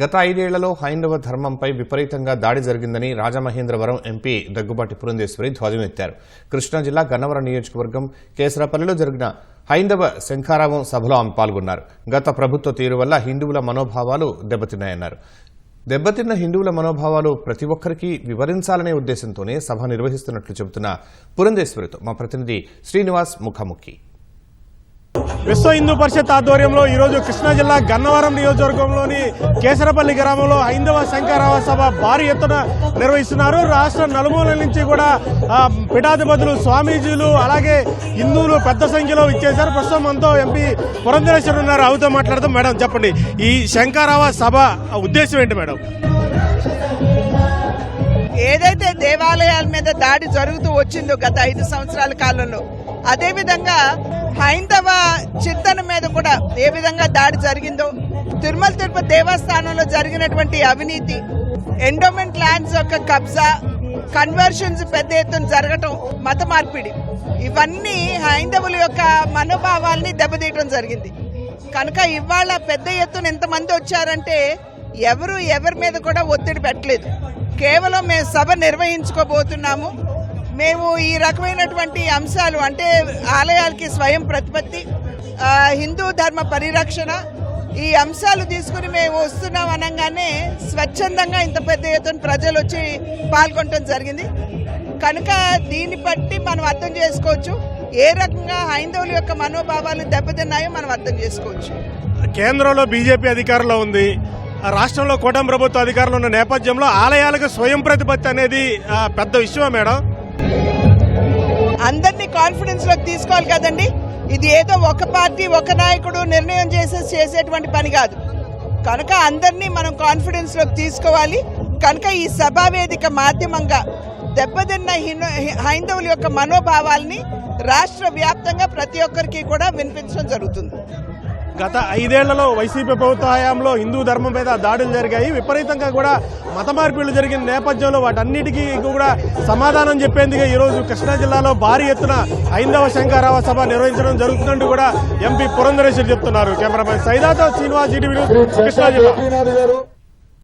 గత ఐదేళ్ళలో హైందవ ధర్మంపై విపరీతంగా దాడి జరిగిందని రాజమహేంద్రవరం ఎంపీ దగ్గుబాటి పురంధేశ్వరి ధ్వజమెత్తారు కృష్ణా జిల్లా గన్నవరం నియోజకవర్గం కేసరపల్లిలో జరిగిన హైందవ శంఖారావం సభలో ఆమె పాల్గొన్నారు. గత ప్రభుత్వ తీరు వల్ల హిందువుల మనోభావాలు దెబ్బతిన్నాయన్నారు. దెబ్బతిన్న హిందువుల మనోభావాలు ప్రతి ఒక్కరికి వివరించాలనే ఉద్దేశంతోనే సభ నిర్వహిస్తున్నట్లు చెబుతున్న పురంధేశ్వరితో మా ప్రతినిధి శ్రీనివాస్ ముఖాముఖి. విశ్వ హిందూ పరిషత్ ఆధ్వర్యంలో ఈరోజు కృష్ణా జిల్లా గన్నవరం నియోజకవర్గంలోని కేసరపల్లి గ్రామంలో హైందవ శంకరావ సభ భారీ ఎత్తున నిర్వహిస్తున్నారు. రాష్ట్ర నలుమూల నుంచి కూడా పిఠాధిపతులు పీఠాధిపతులు స్వామీజీలు అలాగే హిందువులు పెద్ద సంఖ్యలో ఇచ్చేశారు ప్రస్తుతం మనతో ఎంపీ పురంధరేశ్వరు ఉన్నారు. ఆవితో మాట్లాడదాం. మేడం చెప్పండి. ఈ శంకరావ సభ ఉద్దేశం ఏంటి మేడం? ఏదైతే దేవాలయాల మీద దాడి జరుగుతూ వచ్చిందో గత ఐదు సంవత్సరాల కాలంలో అదేవిధంగా హైందవ చింతన మీద కూడా ఏ విధంగా దాడి జరిగిందో తిరుమల తిరుపతి దేవస్థానంలో జరిగినటువంటి అవినీతి ఎండోమెంట్ ల్యాండ్స్ యొక్క కబ్జా కన్వర్షన్స్ పెద్ద ఎత్తున జరగటం మత మార్పిడి ఇవన్నీ హైందవుల యొక్క మనోభావాల్ని దెబ్బతీయటం జరిగింది. కనుక ఇవాళ పెద్ద ఎత్తున ఎంతమంది వచ్చారంటే ఎవరు ఎవరి మీద కూడా ఒత్తిడి పెట్టలేదు. కేవలం మేము సభ నిర్వహించుకోబోతున్నాము. మేము ఈ రకమైనటువంటి అంశాలు అంటే ఆలయాలకి స్వయం ప్రతిపత్తి హిందూ ధర్మ పరిరక్షణ ఈ అంశాలు తీసుకుని మేము వస్తున్నాం అనగానే స్వచ్ఛందంగా ఇంత పెద్ద ఎత్తున ప్రజలు వచ్చి పాల్గొనడం జరిగింది. కనుక దీన్ని బట్టి మనం అర్థం చేసుకోవచ్చు ఏ రకంగా హైందవుల యొక్క మనోభావాలు దెబ్బతిన్నాయో మనం అర్థం చేసుకోవచ్చు. కేంద్రంలో బీజేపీ అధికారంలో ఉంది. ఆ రాష్ట్రంలో కూటమి ప్రభుత్వ అధికారంలో ఉన్న నేపథ్యంలో ఆలయాలకు స్వయం ప్రతిపత్తి అనేది పెద్ద విషయమా మేడం. అందరినీ కాన్ఫిడెన్స్లోకి తీసుకోవాలి కదండి. ఇది ఏదో ఒక పార్టీ ఒక నాయకుడు నిర్ణయం చేసే చేసేటువంటి పని కాదు. కనుక అందరినీ మనం కాన్ఫిడెన్స్లోకి తీసుకోవాలి. కనుక ఈ సభా వేదిక మాధ్యమంగా దెబ్బతిన్న హైందవుల యొక్క మనోభావాల్ని రాష్ట్ర వ్యాప్తంగా ప్రతి ఒక్కరికి కూడా వినిపించడం జరుగుతుంది. గత ఐదేళ్ళలో వైసీపీ ప్రభుత్వ హయాంలో హిందూ ధర్మం మీద దాడులు జరిగాయి. విపరీతంగా కూడా మత మార్పిడులు జరిగిన నేపథ్యంలో వాటన్నిటికీ కూడా సమాధానం చెప్పేందుకు ఈరోజు కృష్ణా జిల్లాలో భారీ ఎత్తున హైందవ శంకరావ సభ నిర్వహించడం జరుగుతున్నట్టు కూడా ఎంపీ పురంధరేశ్వరి చెప్తున్నారు. కెమెరామెన్ సైదాతో శ్రీనివాస్ జీటీవీ కృష్ణా జిల్లా.